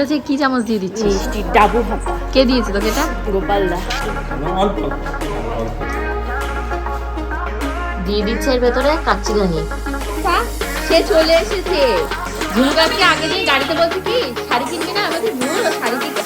হচ্ছে কি চামচ দিয়ে দিচ্ছি মিষ্টি ডাবু ভাপা। কে দিয়েছে তোকে এটা? অল্প দিয়ে দিচ্ছে এর ভেতরে কাচ্চি ঘানি সে চলে এসেছে। ঝুমকাকে আগে দিয়ে গাড়িতে বলছে কি শাড়ি কিনবি না? আমাদের ভুল শাড়ি কিনবে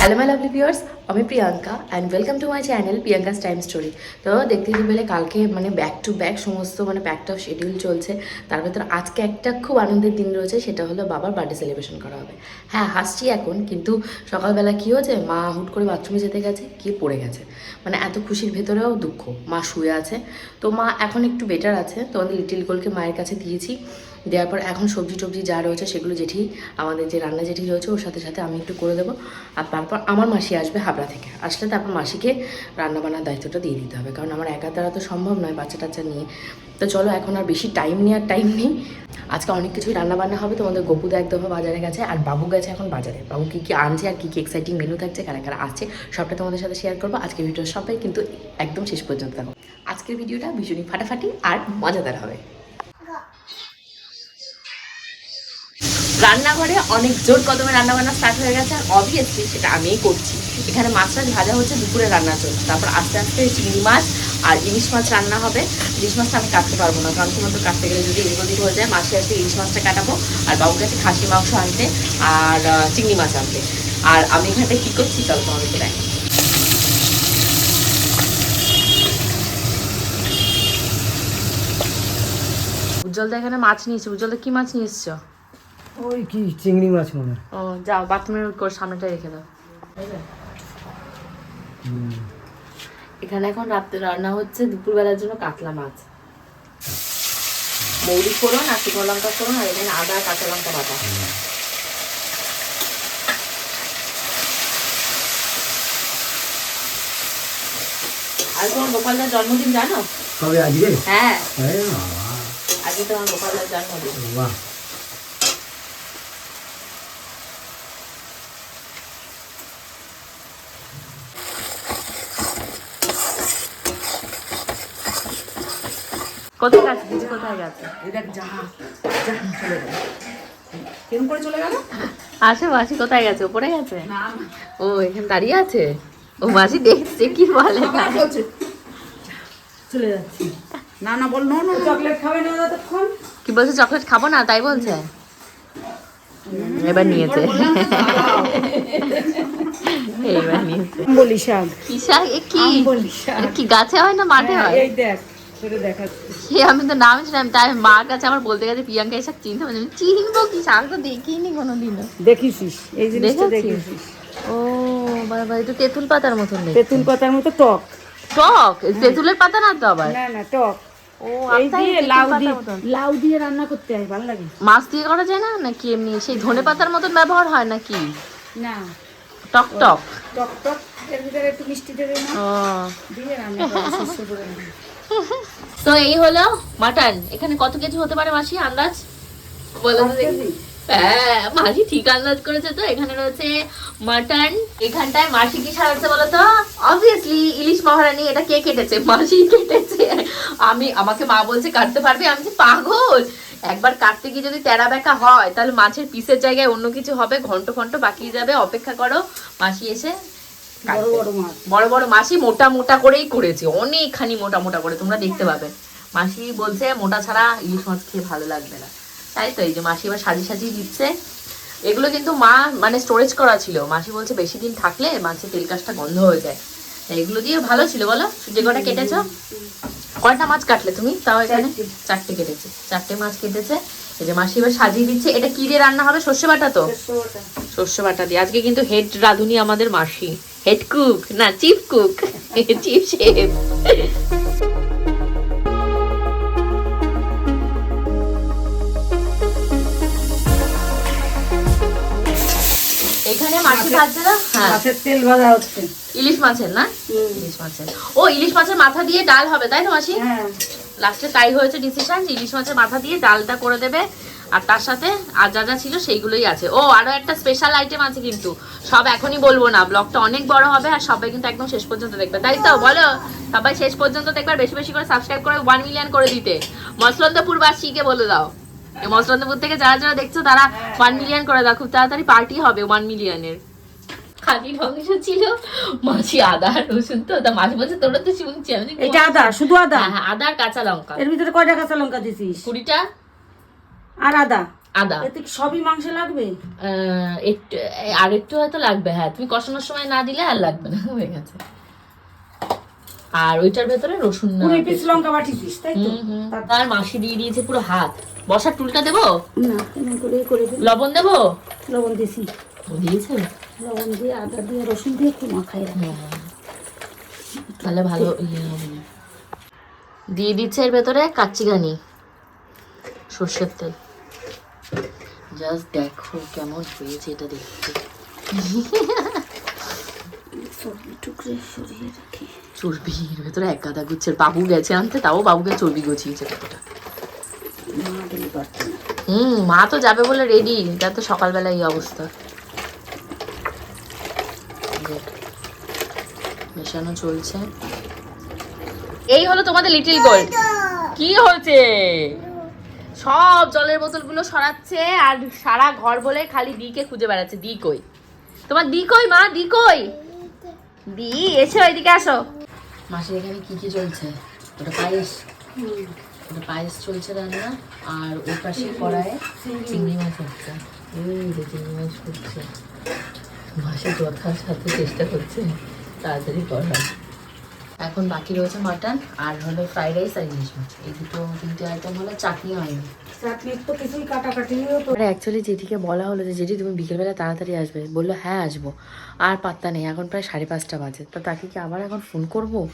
হ্যালো মাই লাভলি ভিউয়ার্স আমি Priyanka and welcome to my channel Priyanka's time story তো দেখতে পেলে কালকে মানে ব্যাক টু ব্যাক সমস্ত মানে ব্যাক টু শিডিউল চলছে। তার ভেতর আজকে একটা খুব আনন্দের দিন রয়েছে, সেটা হলো বাবার বার্থডে সেলিব্রেশন করা হবে। হ্যাঁ হাসছি এখন, কিন্তু সকালবেলা কী হয়েছে? মা হুট করে বাথরুমে যেতে গেছে, গিয়ে পড়ে গেছে। মানে এত খুশির ভেতরেও দুঃখ। মা শুয়ে আছে। তো মা এখন একটু বেটার আছে। তো আমাদের লিটিল গোলকে মায়ের কাছে দিয়েছি। দেওয়ার পর এখন সবজি টবজি যা রয়েছে সেগুলো জেঠি, আমাদের যে রান্না জেঠি রয়েছে, ওর সাথে সাথে আমি একটু করে দেবো। আর তারপর আমার মাসি আসবে হাবড়া থেকে। আসলে তারপর মাসিকে রান্না বান্নার দায়িত্বটা দিয়ে দিতে হবে, কারণ আমার একা দ্বারা তো সম্ভব নয় বাচ্চা টাচ্চা নিয়ে। তো চলো, এখন আর বেশি টাইম নেওয়ার টাইম নেই। আজকে অনেক কিছুই রান্না বান্না হবে, তোমাদের গপুদা একদম বাজারে গেছে, আর বাবু গেছে এখন বাজারে। বাবু কী কী আনছে আর কী কী এক্সাইটিং মেনু থাকছে, কারা কারা আছে, সবটা তোমাদের সাথে শেয়ার করব। আজকের ভিডিও সবাই কিন্তু একদম শেষ পর্যন্ত দেখো আজকের ভিডিওটা ভীষণই ফাটাফাটি আর মজাদার হবে। রান্নাঘরে অনেক জোর কদমে রান্না বান্না স্টার্ট হয়ে গেছে আর অবভিয়াসলি সেটা আমিই করছি। এখানে মাছ টাছ ভাজা হচ্ছে দুপুরে রান্না চলছে তারপর আস্তে আস্তে চিংড়ি মাছ আর ইলিশ মাছ রান্না হবে। ইলিশ মাছটা আমি কাটতে পারব না, কারণ তোমার তো কাটতে গেলে যদি এদিক ওদিক হয়ে যায় মাসে আসতে ইলিশ মাছটা কাটাবো আর বাবুর কাছে খাসি মাংস আনতে আর চিংড়ি মাছ আনতে। আর আমি এখানে কী করছি? চল তোমাদেরকে দেখ উজ্জ্বলদা এখানে মাছ নিয়েছে। উজ্জ্বলদা, কি মাছ নিয়ে এসছো? ওই কি চিংড়ি মাছ মনে। ও যাও বাথরুমের কোর সামনেটা রেখে দাও। এখানে এখন রাত্রে রান্না হচ্ছে দুপুরবেলার জন্য কাতলা মাছ। মৌরি ফোড়ন আর শুকনো লঙ্কা ফোড়ন আর এখানে আদা কাঁচা লঙ্কা বাটা। আর তোমার গোপালদার জন্মদিন জানো? কবে আজকে হ্যাঁ। আজকে তোমার গোপালদার জন্মদিন। বাহ। কোথায় গেছে দিদি কোথায় গেছে? কেমন করে চলে গেল? আসে মাসি কোথায় গেছে? ওপরে গেছে? ও এখানে দাঁড়িয়ে আছে? ও মাসি দেখছে কি বলে? না বলছে। চলে যাচ্ছি। না না বল নো নো চকলেট খাবে না ততক্ষণ? কি বলছে চকলেট খাব না তাই বলছে? এবার নিয়েছে। এবার নিয়েছে। বলি শাক। কি শাক? কি? বলি শাক। কি গাছে হয় না মাঠে হয়? এই দেখ। সেটা দেখাচ্ছি। সে আমি তো নাম ছিলাম তাই মার কাছে আমার বলতে গেছে প্রিয়াঙ্কা শাক চিনতে পারছি না। চিনবো কি? শাক তো দেখিনি কোনোদিনও। দেখিসিস এই জিনিসটা? দেখিসিস। ও বাবা এটা তেঁতুল পাতার মতন। তেঁতুল পাতার মতো টক। টক? তেঁতুলের পাতা না তো আবার? না না টক। ও আচ্ছা, লাউ দিয়ে লাউ রান্না করতে হয় ভালো লাগে। মাছ দিয়ে করা যায় না নাকি এমনি সেই ধনে পাতার মতন ব্যবহার হয় নাকি? না। টক টক। টক টক এর ভিতরে একটু মিষ্টি দেবে না। দিয়ে রান্না করে। তো এই হলো মাটন। এখানে কত কেজি হতে পারে মাসি আন্দাজ? বলো হ্যাঁ মাসি ঠিক আন্দাজ করেছে তো। এখানে রয়েছে মাটন। এখানটায় মাসি কি সাজাচ্ছে বলো তো? অবভিয়াসলি ইলিশ মহারানী এটা কে কেটেছে? মাসি কেটেছে। আমি, আমাকে মা বলছে কাটতে পারবে? আমি পাগল! একবার কাটতে গিয়ে যদি তেরা বেঁকা হয়, তাহলে মাছের পিসের জায়গায় অন্য কিছু হবে, ঘন্ট ঘন্ট বাকি যাবে। অপেক্ষা করো। মাসি এসে বড় বড় মাসি মোটা মোটা করেই করেছে অনেকখানি মোটা মোটা করে তোমরা দেখতে পাবে। মাসি বলছে মোটা ছাড়া ইলিশ মাছ খেয়ে ভালো লাগবে না। তাই তো এই যে মাসি এবার সাজিয়ে সাজিয়ে দিচ্ছে। এগুলো কিন্তু মা মানে স্টোরেজ করা ছিল। মাসি বলছে বেশি দিন থাকলে মাছের তেল কাজটা গন্ধ হয়ে যায়। এগুলো দিয়ে ভালো ছিল বলো? যে কটা কেটেছ? কয়টা মাছ কাটলে তুমি? তাও এখানে চারটে কেটেছে। চারটে মাছ কেটেছে। যে মাসি এবার সাজিয়ে দিচ্ছে। এটা কি দিয়ে রান্না হবে? সর্ষে বাটা তো। শস্য বাটা। দিয়ে। আজকে কিন্তু হেড রাঁধুনি আমাদের মাসি। হেড কুক না চিফ কুক। Chief chef. এখানে হ্যাঁ। মাছের তেল ভাজা হচ্ছে। ইলিশ মাছের না? ইলিশ মাছের। ও ইলিশ মাছের মাথা দিয়ে ডাল হবে তাই তো মাসি? হ্যাঁ। লাস্টে তাই হয়েছে ডিসিশন ইলিশ মাছের মাথা দিয়ে ডালটা করে দেবে, আর তার সাথে আর যা যা ছিল সেইগুলোই আছে। ও, আরও একটা স্পেশাল আইটেম আছে কিন্তু, সব এখনই বলব না, ব্লগটা অনেক বড় হবে আর সবাই কিন্তু একদম শেষ পর্যন্ত দেখবে। তাই তো, বলো, সবাই শেষ পর্যন্ত দেখবে আর বেশি বেশি করে সাবস্ক্রাইব করে ওয়ান মিলিয়ন করে দিতে। মসলন্দপুরবাসীকে বলে দাও। মসলন্দপুর থেকে যারা যারা দেখছ, তারা ওয়ান মিলিয়ন করে দাও। খুব তাড়াতাড়ি পার্টি হবে ওয়ান মিলিয়নের খালি মাংস ছিল মাছি আদা রসুন তো তা মাঝে মাঝে তোরা তো শুনছি আমি এটা আদা শুধু আদা? হ্যাঁ, হ্যাঁ, আদা আর কাঁচা লঙ্কা। এর ভিতরে কয়টা কাঁচা লঙ্কা দিছিস? কুড়িটা। আর আদা? আদা। এতে সবই মাংসে লাগবে? একটু আর একটু হয়তো লাগবে হ্যাঁ তুমি কষানোর সময় না দিলে আর লাগবে না হয়ে গেছে। আর ওইটার ভেতরে রসুন না কুড়ি পিস লঙ্কা বাটিছিস তাই তো। তার মাসি দিয়ে দিয়েছে পুরো হাত। বসার টুলটা দেবো? না করে লবণ দেবো? লবণ দিছি। দিয়েছে? লবণ দিয়ে আদা দিয়ে রসুন দিয়ে একটু মাখাই তাহলে ভালো ইয়ে হবে না। দিয়ে দিচ্ছে এর ভেতরে কাচ্চিঘানি সর্ষের তেল। জাস্ট দেখো কেমন হয়েছে এটা দেখতে। সবজি টুকরে সরিয়ে রাখি। চর্বি ভেতরে এক গাদা গুচ্ছের বাবু গেছে আনতে তাও বাবুকে চর্বি গছিয়েছে কতটা। হুম মা তো যাবে বলে রেডি যা তো সকালবেলা এই অবস্থা দেখ, মেশানো চলছে। এই হলো তোমাদের লিটিল গোল্ড কি হচ্ছে সব জলের বোতলগুলো সরাচ্ছে আর সারা ঘর বলে খালি দিকে খুঁজে বেড়াচ্ছে। দি কই? তোমার দি কই মা? দি কই? দি এসো এদিকে আসো। মাসির এখানে কি কি চলছে? ওটা পায়েস। ওটা পায়েস চলছে রান্না আর ওই পাশে কড়াইয়ে চিংড়ি মাছ হচ্ছে। এই যে চিংড়ি মাছ হচ্ছে। মাসি যথাসাধ্য চেষ্টা করছে। তাড়াতাড়ি করার এখন বাকি রয়েছে মাটন আর হলো ফ্রাইড রাইস আর ইলিশ মাছ। এই দুটো তিনটে আইটেম হলো, চাটনি হয়নি অ্যাকচুয়ালি জেঠিকে বলা হলো যে, জেঠি, তুমি বিকেলবেলা তাড়াতাড়ি আসবে। বলল হ্যাঁ আসব। আর পাত্তা নেই, এখন প্রায় সাড়ে পাঁচটা বাজে। তা তাকে কি আবার এখন ফোন করব?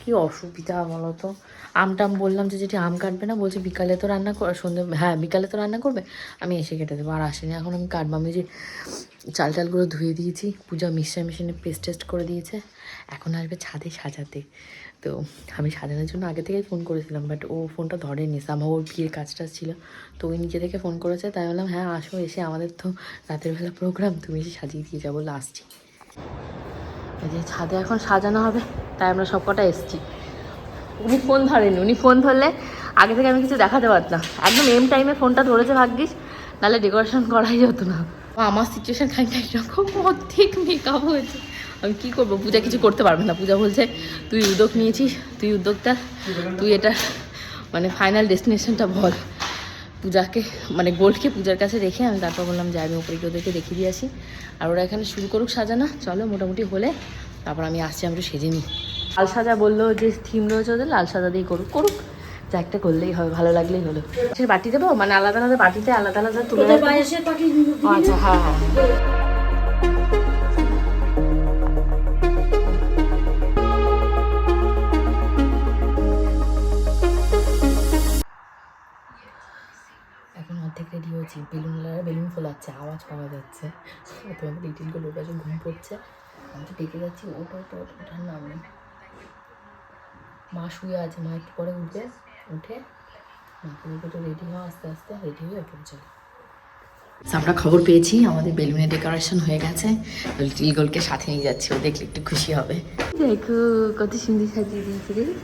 কি অসুবিধা বলো তো আম টাম বললাম যে যেটি আম কাটবে না? বলছে, বিকালে তো রান্না সন্ধ্যে হ্যাঁ বিকালে তো রান্না করবে। আমি এসে কেটে দেবো, আর আসেনি। এখন আমি কাটবো। আমি যে চাল টালগুলো ধুয়ে দিয়েছি। পূজা মিক্সচার মেশিনে পেস্ট টেস্ট করে দিয়েছে। এখন আসবে ছাদে সাজাতে। তো আমি সাজানোর জন্য আগে থেকেই ফোন করেছিলাম বাট ও ফোনটা ধরেনি। আমার ওর বিয়ের কাজ টাজ ছিল। তো ওই নিজে থেকে ফোন করেছে, তাই বললাম হ্যাঁ আসো, এসে আমাদের তো রাতের বেলা প্রোগ্রাম তুমি এসে সাজিয়ে দিয়ে যাব, আসছি। এই যে ছাদে এখন সাজানো হবে, তাই আমরা সব কটা এসছি। উনি ফোন ধরেনি, উনি ফোন ধরলে আগে থেকে আমি কিছু দেখাতে পারতাম একদম এম টাইমে ফোনটা ধরেছে ভাগ্যিস, নাহলে ডেকোরেশন করাই যেত না। আমার সিচুয়েশন খানিকটা এরকম অর্ধেক মেকআপ হয়েছে। আমি কী করব? পূজা কিছু করতে পারবে না। পূজা বলছে তুই উদ্যোগ নিয়েছিস তুই উদ্যোগটা তুই এটা মানে ফাইনাল ডেস্টিনেশনটা বল। পূজাকে মানে গোল্ডকে পূজার কাছে রেখে আমি তারপর বললাম যে আমি ওপরে ওদেরকে দেখিয়ে দিয়ে আসি। আর ওরা এখানে শুরু করুক সাজানো। চলো মোটামুটি হলে তারপর আমি আসছি আমি একটু সেজে নিই। লাল সাজা বলল যে থিম রয়েছে ওদের লাল সাজা দিয়ে করুক করুক। যা একটা করলেই হবে ভালো লাগলেই হলো। সে বাটি দেবো? মানে আলাদা আলাদা বাটিতে আলাদা আলাদা তুলে আচ্ছা হ্যাঁ হ্যাঁ। রেডি বেলুন বেলুন ফোলাচ্ছে আওয়াজ পাওয়া যাচ্ছে। তোমাদের লিটিলগুলো কাছে ঘুম পড়ছে। আমি তো ডেকে যাচ্ছি, ওটা ওটা ওটা ওঠার নাম নেই মা শুয়ে আছে, মা একটু পরে উঠবে, উঠে রেডি হওয়া আস্তে আস্তে রেডি হয়ে ওপরে চলে। আমরা খবর পেয়েছি, আমাদের বেলুনের ডেকোরেশন হয়ে গেছে। লিটিল গোলকে সাথে নিয়ে যাচ্ছি, ও দেখলে একটু খুশি হবে। দেখো, কত সুন্দর সাজিয়ে দিয়েছে, দেখেছ?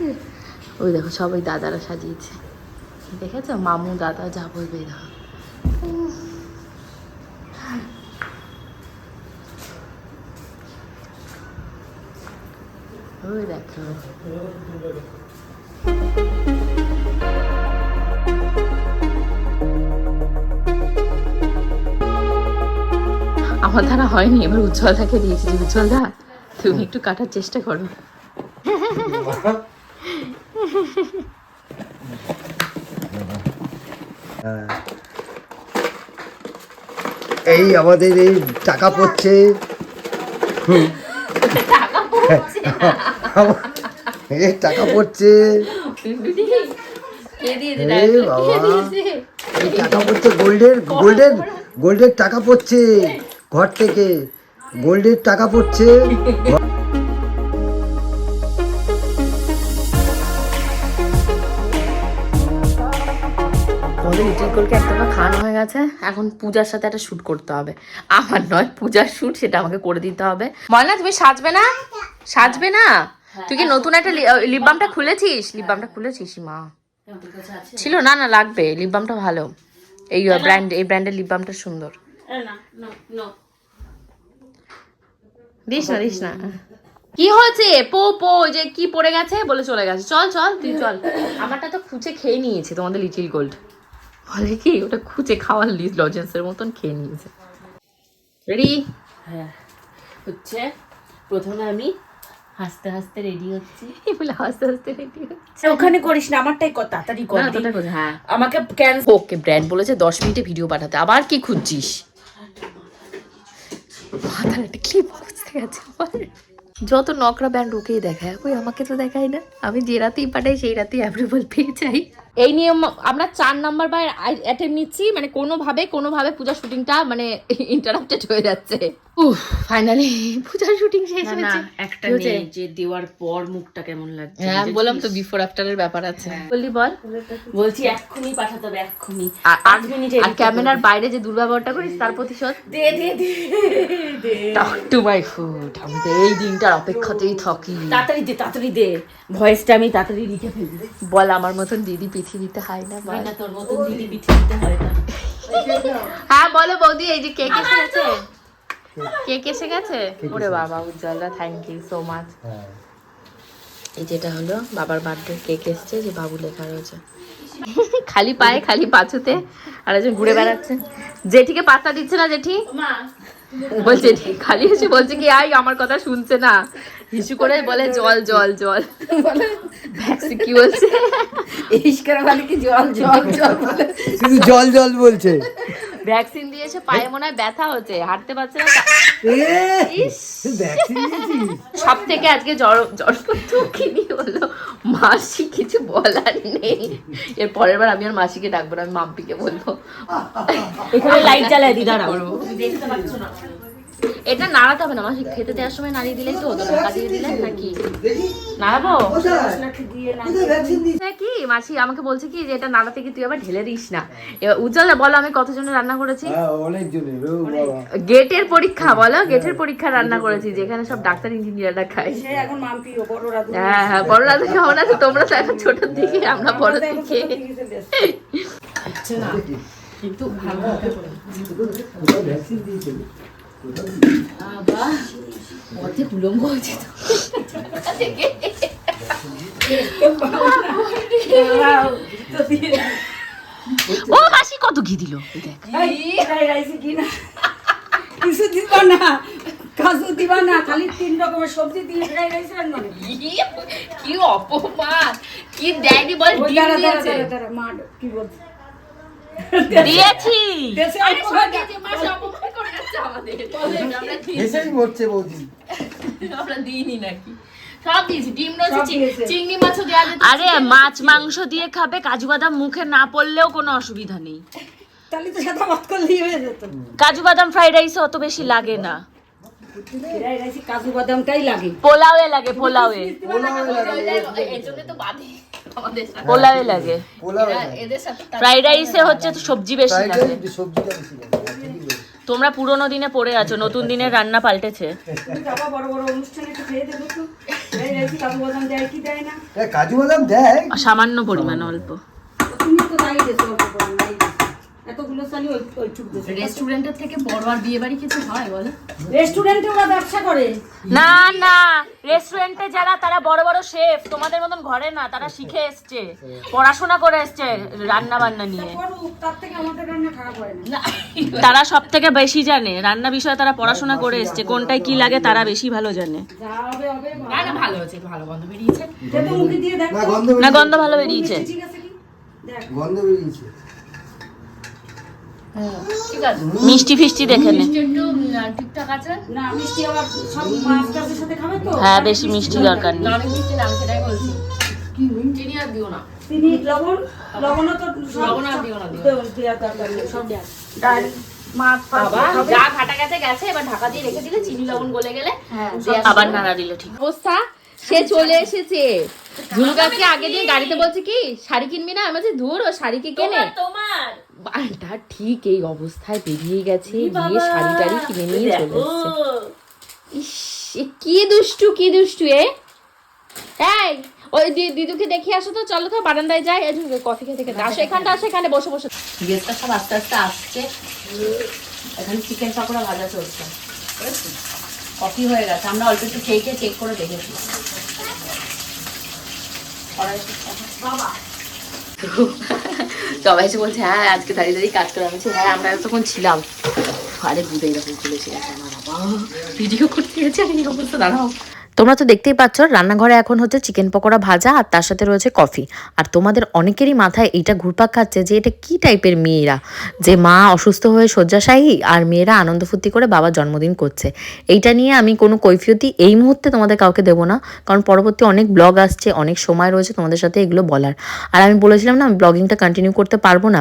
ওই দেখো, সবাই দাদারা সাজিয়েছে। দেখেছ? মামু, দাদা, যা বলবে দেখো ওই দেখো আমার দ্বারা হয়নি এবার উজ্জ্বলদাকে দিয়েছি উজ্জ্বলদা তুমি একটু কাটার চেষ্টা করো এই আমাদের এই টাকা পড়ছে হুম। আমার- এই টাকা পড়ছে। এ বাবা। এই টাকা পড়ছে গোল্ডের গোল্ডের গোল্ডের টাকা পড়ছে ঘর থেকে। গোল্ডের টাকা পড়ছে। তোমাদের লিটিল কোলকে খাওয়ানো হয়ে গেছে। এখন পূজার সাথে একটা শ্যুট করতে হবে। আমার নয় পূজার শ্যুট সেটা আমাকে করে দিতে হবে। ময়না তুমি সাজবে না? সাজবে না? তুই কি নতুন একটা লিপ বামটা খুলেছিস? লিপ বামটা খুলেছিস মা? ছিল না না লাগবে। লিপ বামটা ভালো। এই ব্র্যান্ড এই ব্র্যান্ডের লিপ বামটা সুন্দর। দিস না দিস না। কি হয়েছে? পো পো ওই যে কি পড়ে গেছে বলে চলে গেছে। চল চল তুই চল। আমারটা তো খুঁচে খেয়ে নিয়েছে তোমাদের লিটিল গোল্ড বলে কি ওটা খুঁচে খাওয়ার লিজ লজেন্সের মতন খেয়ে নিয়েছে। রেডি হ্যাঁ। হচ্ছে প্রথমে আমি হাসতে হাসতে রেডি হচ্ছি। বলে হাসতে হাসতে রেডি ওখানে করিস না আমারটাই কত তাড়াতাড়ি কর হ্যাঁ। আমাকে ক্যান ওকে ব্র্যান্ড বলেছে দশ মিনিটে ভিডিও পাঠাতে। আবার কি খুঁজছিস? মাথার একটা ক্লিপ খুঁজতে গেছে যত নকরা ব্যান্ড ওকেই দেখায় ওই আমাকে তো দেখায় না। আমি যে রাতেই পাঠাই সেই রাতেই অ্যাপ্রুভাল পেয়ে যাই। এই নিয়ে আমরা চার নাম্বার বার অ্যাটেম্প নিচ্ছি মানে কোনোভাবে কোনোভাবে পূজার শুটিংটা মানে ইন্টারাপ্টেড হয়ে যাচ্ছে। উফ ফাইনালি পূজার শুটিং শেষ হয়েছে। একটা নেই যে দেওয়ার পর মুখটা কেমন লাগছে হ্যাঁ বললাম তো বিফোর আফটারের ব্যাপার আছে। বললি বল। বলছি এক্ষুনি পাঠাতে হবে এক্ষুনি। আর মিনিটে আর ক্যামেরার বাইরে যে দুর্ব্যবহারটা করিস তার প্রতিশোধ? দে দে দে টক টু মাই ফুড আমি তো এই দিনটার অপেক্ষাতেই থাকি। তাড়াতাড়ি দে তাড়াতাড়ি দে। ভয়েসটা আমি তাড়াতাড়ি লিখে ফেলব বল আমার মতন দিদি পৃথিবীতে হয় না বল। না তোর মতন দিদি পৃথিবীতে হয় না। হ্যাঁ বলো বৌদি এই যে কেক এসে গেছে? কেক এসে গেছে? ওরে বাবা উজ্জ্বলদা থ্যাংক ইউ সো মাচ এই যেটা হলো বাবার বার্থডে কেক এসছে যে বাবু লেখা রয়েছে। খালি পায়ে খালি পাছুতে আর একজন ঘুরে বেড়াচ্ছে। জেঠিকে পাত্তা দিচ্ছে না জেঠি? বলছে খালি এসে বলছে কি আই আমার কথা শুনছে না। হিসু করে বলে জল জল জল। কি বলছে? বলে কি জল জল জল বলে। শুধু জল জল বলছে। ভ্যাকসিন দিয়েছে পায়ে মনে হয় ব্যথা হচ্ছে হাঁটতে পারছে না ভ্যাকসিন সব থেকে আজকে জ্বর জ্বর দুঃখিনী হলো। মাসি কিছু বলার নেই। এর পরের বার আমি আর মাসিকে ডাকবো না আমি মাম্পিকে বলব। এখানে লাইট জ্বালায় দি দাঁড়াও। এটা নাড়াতে হবে না মাসি খেতে দেওয়ার সময় নাড়িয়ে দিলেই তো ঢাকা দিয়ে দিলে নাকি? নাড়াবো? কি মাসি আমাকে বলছে কি যে এটা নাড়াতে কি তুই আবার ঢেলে দিস না। এবার উজ্জ্বল বলো আমি কতজনের রান্না করেছি? হ্যাঁ গেটের পরীক্ষা বলো গেটের পরীক্ষা রান্না করেছি যেখানে সব ডাক্তার ইঞ্জিনিয়াররা খায়। সে এখন হ্যাঁ হ্যাঁ বড়রা তো খাব না তো তোমরা তো এখন ছোটোর দিকে আমরা বড় দিকে। কিন্তু ভালো অর্ধেক উলঙ্গ হয়েছে তো ও মাসি কত ঘি দিল এই দেখ কিছু দিবা না কাজু দিবা না খালি তিন রকমের সবজি দিয়ে ফ্রাই রাইস রান্না। কি অপমান কি দেয়নি বল মা কি বলছে? দিয়েছি। এসেই মরছে বৌদি আমরা দিইনি নাকি? আরে মাছ মাংস দিয়ে খাবে কাজু বাদাম মুখে না পড়লেও কোনো অসুবিধা নেই। হয়ে কাজু বাদাম ফ্রাইড রাইসে অত বেশি লাগে না। কাজু বাদামটাই লাগে। পোলাওয়ে লাগে পোলাওয়ে। এর জন্য পোলাওয়ে লাগে ফ্রাইড রাইসে হচ্ছে তো সবজি বেশি লাগে। তোমরা পুরোনো দিনে পড়ে আছো নতুন দিনের রান্না পাল্টেছে। তুমি যাবা বড় বড় অনুষ্ঠানে একটু খেয়ে দেবো তো। ফ্রাই রাইসে কাজু বাদাম দেয় কি দেয় না? এ, কাজু বাদাম দেয়? সামান্য পরিমাণ অল্প। তুমি তো তাই অল্প দেছো। এতগুলো চালি ওই ওইটুক রেস্টুরেন্টের থেকে বড় আর বিয়ে বাড়ি কিছু হয় বলো? রেস্টুরেন্টে ওরা ব্যবসা করে। না না রেস্টুরেন্টে যারা তারা বড় বড় শেফ তোমাদের মতন ঘরে না তারা শিখে এসছে পড়াশোনা করে এসছে রান্না বান্না নিয়ে। তার থেকে আমাদের রান্না খারাপ হয় না। তারা সব থেকে বেশি জানে রান্না বিষয়ে তারা পড়াশোনা করে এসছে কোনটায় কি লাগে তারা বেশি ভালো জানে। যা হবে হবে না না ভালো হয়েছে ভালো গন্ধ বেরিয়েছে। না গন্ধ না বেরিয়েছে। গন্ধ ভালো বেরিয়েছে। ঠিক আছে কি? দেখ। গন্ধ বেরিয়েছে। মিষ্টি ফিষ্টি দেখে নে। হ্যাঁ বেশি মিষ্টি দরকার নেই। হ্যাঁ। আবার নাড়া দিলে ঠিক। অবস্থা? সে চলে এসেছে। ঝুনুকাকে আগে দিয়ে গাড়িতে বলছে কি শাড়ি কিনবি না? আমি বলছি ধুর ও শাড়ি কি কেনে? তোমার বালটা ঠিক এই অবস্থায় বেরিয়ে গেছে গিয়ে শাড়ি টাড়ি কিনে নিয়ে চলে এসছে। ইস কি দুষ্টু কি দুষ্টু এ? এই ওই দিদুকে দেখে আসো তো চলো তো বারান্দায় যাই। কফি খেতে খেতে আসো এখানটা আসো এখানে বসে বসে। গেস্টটা সব আস্তে আস্তে আসছে। এখানে চিকেন পকোড়া ভাজা চলছে। কফি হয়ে গেছে। আমরা অল্প একটু খেয়ে খেয়ে চেক করে দেখেছি। সবাই এসে বলছে হ্যাঁ আজকে দাঁড়িয়ে দাঁড়িয়ে কাজ করে। আমি হ্যাঁ আমরা তখন ছিলাম। আরে, বুধে এরকম খুলেছি। আমার বাবা ভিডিও করতে গেছে, আমি অবস্থা, দাঁড়াও। তোমরা তো দেখতেই পাচ্ছ, রান্নাঘরে এখন হচ্ছে চিকেন পকোড়া ভাজা আর তার সাথে রয়েছে কফি আর তোমাদের অনেকেরই মাথায় এইটা ঘুরপাক খাচ্ছে যে এটা কি টাইপের মেয়েরা? যে মা অসুস্থ হয়ে শয্যাশায়ী আর মেয়েরা আনন্দ ফুর্তি করে বাবার জন্মদিন করছে। এইটা নিয়ে আমি কোনো কৈফিয়তি এই মুহূর্তে তোমাদের কাউকে দেবো না, কারণ পরবর্তী অনেক ব্লগ আসছে, অনেক সময় রয়েছে তোমাদের সাথে এগুলো বলার। আর আমি বলেছিলাম না, আমি ব্লগিংটা কন্টিনিউ করতে পারব না।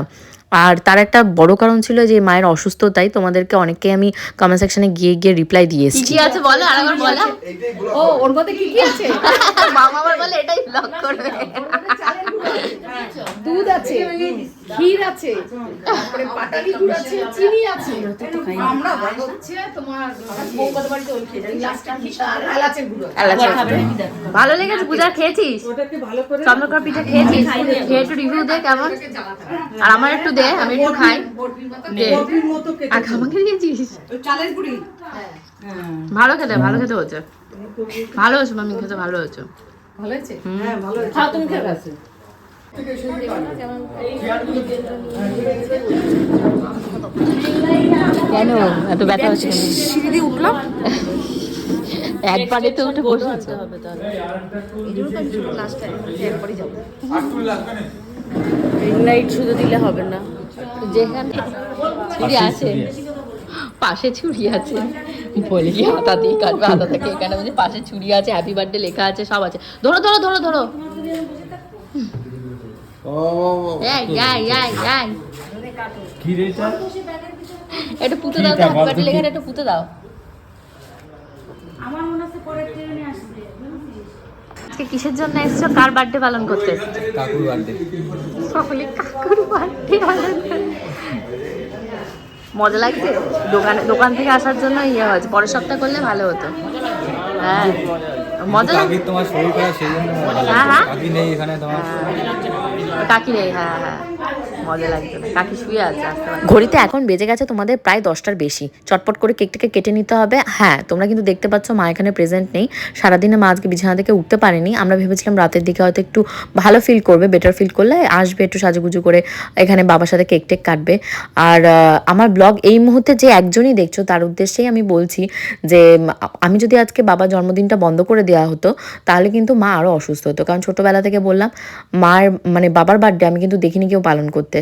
আর তার একটা বড় কারণ ছিল যে মায়ের অসুস্থতাই তোমাদেরকে অনেককে আমি কমেন্ট সেকশনে গিয়ে গিয়ে রিপ্লাই দিয়ে এসেছি কি আছে বলো? আরেকবার বলো। ও ওর মধ্যে কি কি আছে? মামা আবার বলে এটাই ব্লক করবে। দুধ আছে। ক্ষীর আছে। তারপরে পাটালি গুড় আছে চিনি আছে। আমরা হচ্ছে তোমার বৌবাদ বাড়িতে ওই খেয়ে যাই আর এলাচের গুঁড়ো ভালো লেগেছে পূজা খেয়েছিস? ওটাকে চন্দ্রকর পিঠা খেয়েছিস? খেয়ে একটু রিভিউ দে কেমন। আর আমার একটু দে আমি একটু খাই। দে। আর আমাকে দিয়েছিস চালের গুঁড়ি? ভালো খেতে ভালো খেতে হচ্ছে ভালো হয়েছে মামি খেতে ভালো হয়েছে। ভালো আছে হ্যাঁ ভালো আছে খাও তুমি খেয়ে আছে কেন? এত ব্যথা হচ্ছে সিঁড়ি দিয়ে উঠলাম। একবারে তো উঠে বসে আছে? লাইট শুধু দিলে হবে না। যেখানে ছুরি আছে। পাশে ছুরি আছে। বলে কি হাতা দিয়ে কাটবে হাতা থেকে এখানে বলছে পাশে ছুরি আছে হ্যাপি বার্থডে লেখা আছে সব আছে। ধরো ধরো ধরো ধরো। এটা? পুঁতে দাও আজকে কিসের জন্য এসছো? কার বার্থডে পালন করতে কাকুর বার্থডে সকলে কাকুর বার্থডে পালন মজা লাগছে? দোকানে দোকান থেকে আসার জন্য ইয়ে হয়েছে। পরের সপ্তাহ করলে ভালো হতো। হ্যাঁ। মজা কাকির তোমার শরীর খারাপ সেই জন্য। হ্যাঁ, হ্যাঁ। নেই এখানে তোমার। কাকি নেই হ্যাঁ হ্যাঁ মজা লাগছে কাকি শুয়ে আছে ঘড়িতে এখন বেজে গেছে তোমাদের প্রায় দশটার বেশি। চটপট করে কেকটাকে কেটে নিতে হবে। হ্যাঁ তোমরা কিন্তু দেখতে পাচ্ছ মা এখানে প্রেজেন্ট নেই। সারাদিনে মা আজকে বিছানা থেকে উঠতে পারেনি। আমরা ভেবেছিলাম রাতের দিকে হয়তো একটু ভালো ফিল করবে বেটার ফিল করলে আসবে একটু সাজুগুজু করে এখানে বাবার সাথে কেক টেক কাটবে। আর আমার ব্লগ এই মুহূর্তে যে একজনই দেখছ, তার উদ্দেশ্যেই আমি বলছি যে, আমি যদি আজকে বাবার জন্মদিনটা বন্ধ করে দেওয়া হতো, তাহলে কিন্তু মা আরও অসুস্থ হতো। কারণ ছোটোবেলা থেকে বললাম, মার মানে বাবার বার্থডে আমি কিন্তু দেখিনি কেউ পালন করতে।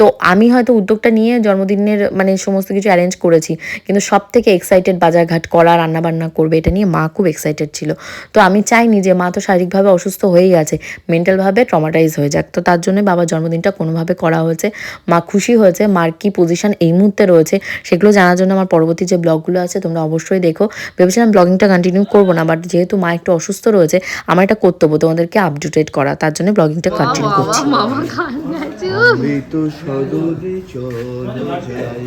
তো আমি হয়তো উদ্যোগটা নিয়ে জন্মদিনের মানে সমস্ত কিছু অ্যারেঞ্জ করেছি কিন্তু সব থেকে এক্সাইটেড বাজারঘাট করা রান্নাবান্না করবে এটা নিয়ে মা খুব এক্সাইটেড ছিল। তো আমি চাইনি যে মা তো শারীরিকভাবে অসুস্থ হয়েই আছে মেন্টালভাবে ট্রমাটাইজ হয়ে যাক। তো তার জন্য বাবার জন্মদিনটা কোনোভাবে করা হয়েছে। মা খুশি হয়েছে মার কি পজিশন এই মুহূর্তে রয়েছে সেগুলো জানার জন্য আমার পরবর্তী যে ব্লগগুলো আছে তোমরা অবশ্যই দেখো। ভেবেছিলাম ব্লগিংটা কন্টিনিউ করব না বাট যেহেতু মা একটু অসুস্থ রয়েছে আমার একটা কর্তব্য তোমাদেরকে আপডেটেড করা তার জন্য ব্লগিংটা কন্টিনিউ করছি। তো সদরে চলো যাই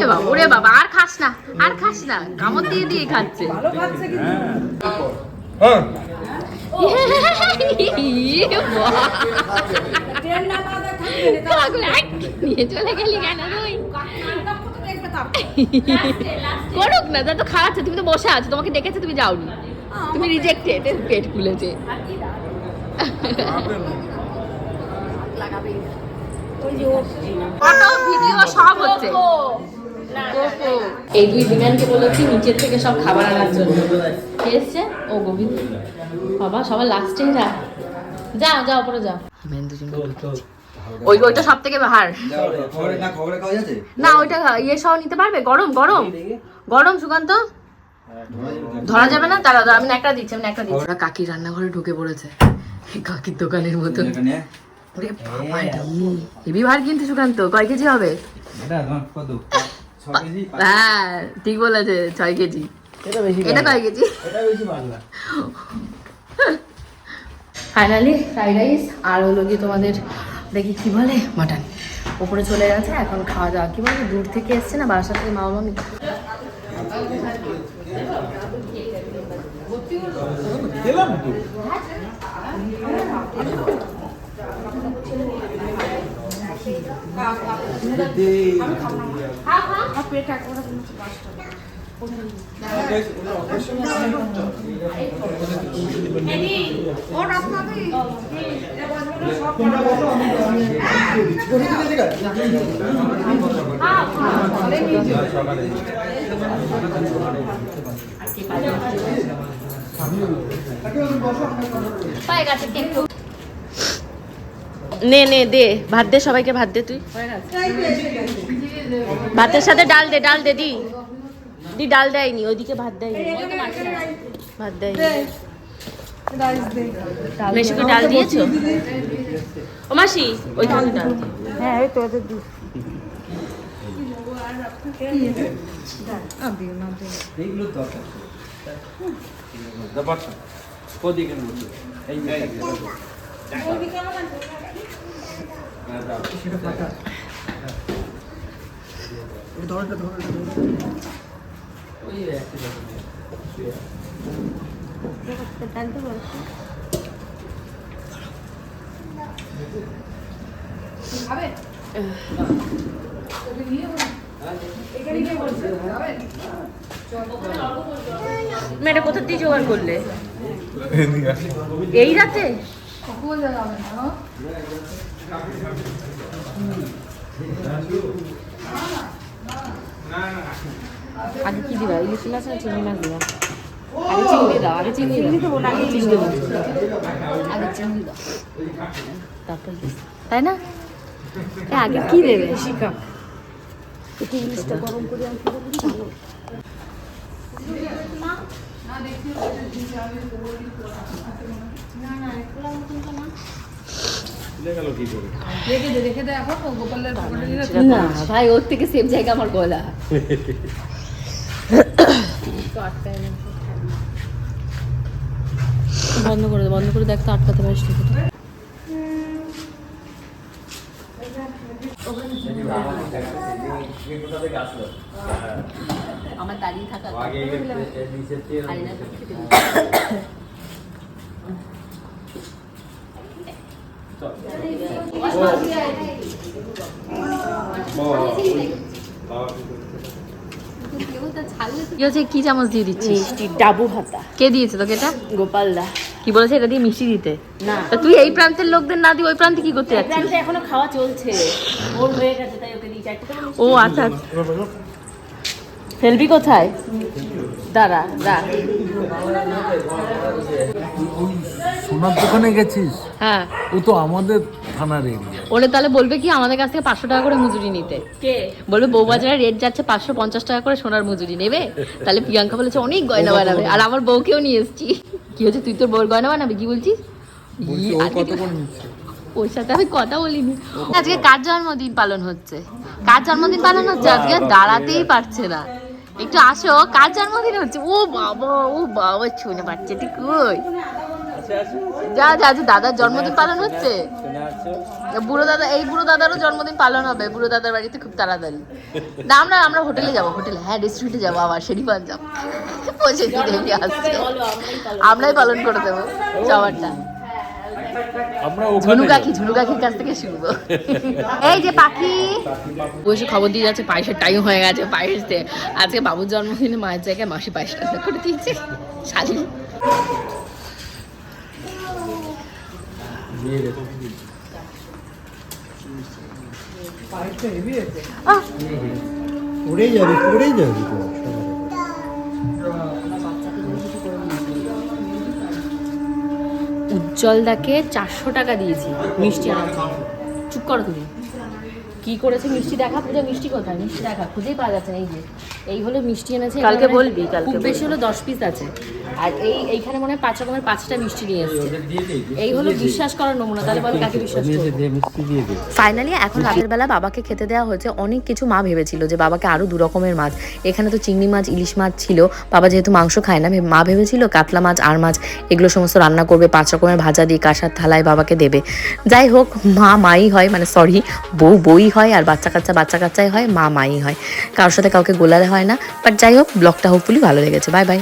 বাবা ওরে বাবা আর খাস না আর খাস না কামড় দিয়ে দিয়ে খাচ্ছে ভালো খাচ্ছে কিন্তু হ্যাঁ ইয়ে বাবা। ট্রেন না পাওয়া থাকবে না পাগল, আই, নিয়ে চলে গেলি কেন তুই করুক না তা তো খাওয়াচ্ছে তুমি তো বসে আছো তোমাকে ডেকেছে তুমি যাওনি। তুমি রিজেক্টেড পেট খুলেছে। ফটো ভিডিও সব হচ্ছে। এই দুই বিমানকে বলেছি নিচের থেকে সব খাবার আনার জন্য। এসছে? ও গোবিন্দ। বাবা সবার লাস্টে যা যাও যাও পরে যাও। ওই ওইটা সব থেকে বাহার না ওইটা ইয়ে সহ নিতে পারবে? গরম গরম। গরম সুকান্ত। ধরা যাবে না। তারা আমি একটা দিচ্ছি আমি একটা দিচ্ছি। ওরা কাকি রান্নাঘরে ঢুকে পড়েছে। কাকির দোকানের মতো হেভি ভার কিন্তু সুকান্ত। কয় কেজি হবে? এটা তোমার কত? ছ কেজি? হ্যাঁ ঠিক বলেছে ছয় কেজি। এটা বেশি কয় কেজি? ফাইনালি ফ্রাইড রাইস আর হলো কি তোমাদের দেখি কি বলে মাটন। উপরে চলে গেছে এখন খাওয়া দাওয়া। কি বলে দূর থেকে এসছে না বাসা থেকে মামা মামি দিলাম তো নে নে, দে, ভাত দে সবাইকে, ভাত দে তুই। ভাতের সাথে ডাল দে ডাল দে, দি। দি ডাল দেয়নি ওইদিকে ভাত দেয়নি। ভাত দেয়নি। মেশুকে ডাল দিয়েছ? ও মাসি ওইখানে ডাল দে। এইগুলো দরকার ব্যাপারটা ওদিকে বলছি এই মেয়েটা কোথা দিয়ে জোগাড় করলে এই রাতে আগে কি দিবা? ইলিশ মাছ না চিংড়ি মাছ দিবা? আগে চিংড়ি দাও আগে চিংড়ি চিংড়ি দেবো না আগে চিংড়ি দেবো। আগে চিংড়ি দাও। তারপর। তাই না? এ, আগে কি দেবে? শিকা একটু ইলিশটা গরম করে আমি এখন ও গোপালের পকেটে না ভাই ওর থেকে সেফ জায়গা আমার গলা। বন্ধ করে দে বন্ধ করে দেখ তো আটকাতে পারিস ঠিক আমার দাঁড়িয়ে থাকা তো কি চামচ দিয়ে দিচ্ছি মিষ্টি ডাবু হাতা কে দিয়েছে তোকে এটা? গোপালদা কি বলেছে? এটা দিয়ে মিষ্টি দিতে? না। তা তুই এই প্রান্তের লোকদের না দিয়ে ওই প্রান্তে কি করতে যাচ্ছিস? এখনও খাওয়া চলছে। ওর হয়ে গেছে তাই ওকে দিয়ে চারটে করে মিষ্টি ও আচ্ছা আচ্ছা। ফেলবি কোথায়? দাঁড়া সোনার দোকানে গেছিস? হ্যাঁ। ও তো আমাদের থানার এরিয়া ওরে তাহলে বলবে কি আমাদের কাছ থেকে পাঁচশো টাকা করে মজুরি নিতে? কে? বলবে বউবাজারে রেট যাচ্ছে পাঁচশো পঞ্চাশ টাকা করে সোনার মজুরি নেবে। তাহলে প্রিয়াঙ্কা বলেছে অনেক গয়না বানাবে। আর আমার বউকেও নিয়ে এসেছি। কি হচ্ছে তুই তোর বউর গয়না বানাবি? কি বলছিস? ই, আজকে ওর সাথে আমি কথা বলিনি। আজকে কার? জন্মদিন পালন হচ্ছে? কার জন্মদিন পালন হচ্ছে? আজকে দাঁড়াতেই পারছে না। একটু আসো কার জন্মদিন হচ্ছে? ও বাবা ও বাবা শুনে পাচ্ছে ঠিক কই? যা যা আজ দাদার জন্মদিন পালন হচ্ছে। বুড়ো দাদা এই বুড়ো দাদারও জন্মদিন পালন হবে বুড়ো দাদার বাড়িতে খুব তাড়াতাড়ি। না আমরা আমরা হোটেলে যাব হোটেলে। হ্যাঁ রেস্টুরেন্টে যাব আবার শেরিফান যাব। পৌঁছে দিয়ে আসছে। আমরাই পালন করে দেবো সবারটা আমরা ঝুনু কাকি কাছ থেকে শুনব। এই যে পাখি। বসে খবর দিয়ে যাচ্ছে পায়েসের টাইম হয়ে গেছে পায়েস দে। আজকে বাবুর জন্মদিনে মায়ের জায়গায় মাসি পায়েস রান্না করে দিয়েছে। শালি। পড়ে যাবে পড়ে যাবে। উজ্জ্বলদাকে চারশো টাকা দিয়েছি মিষ্টি আনার জন্য। চুপ করো তুমি। কি করেছে মিষ্টি? দেখা পূজা মিষ্টি কোথায়? মিষ্টি দেখা খুঁজেই পাওয়া যাচ্ছে না এই যে। এই হলো মিষ্টি এনেছে কালকে বলবি, কালকে খুব বেশি হলো দশ পিস আছে। আর এই এইখানে মনে হয় পাঁচ রকমের পাঁচটা মিষ্টি নিয়ে এসেছে। এই হলো বিশ্বাস করার নমুনা তাহলে বলো কাকে বিশ্বাস করব? ফাইনালি এখন রাতের বেলা বাবাকে খেতে দেওয়া হয়েছে। অনেক কিছু মা ভেবেছিল যে বাবাকে আরও দু রকমের মাছ। এখানে তো চিংড়ি মাছ ইলিশ মাছ ছিল। বাবা যেহেতু মাংস খায় না মা ভেবেছিল কাতলা মাছ আর মাছ এগুলো সমস্ত রান্না করবে। পাঁচ রকমের ভাজা দিয়ে কাঁসার থালায় বাবাকে দেবে। যাই হোক মা মাই হয় মানে সরি বউ বই হয় আর বাচ্চা কাচ্চা বাচ্চা কাচ্চাই হয় মা মাই হয়। কারোর সাথে কাউকে গোলালে হয় না। বাট যাই হোক ব্লগটা হোপফুলি ভালো লেগেছে। Bye bye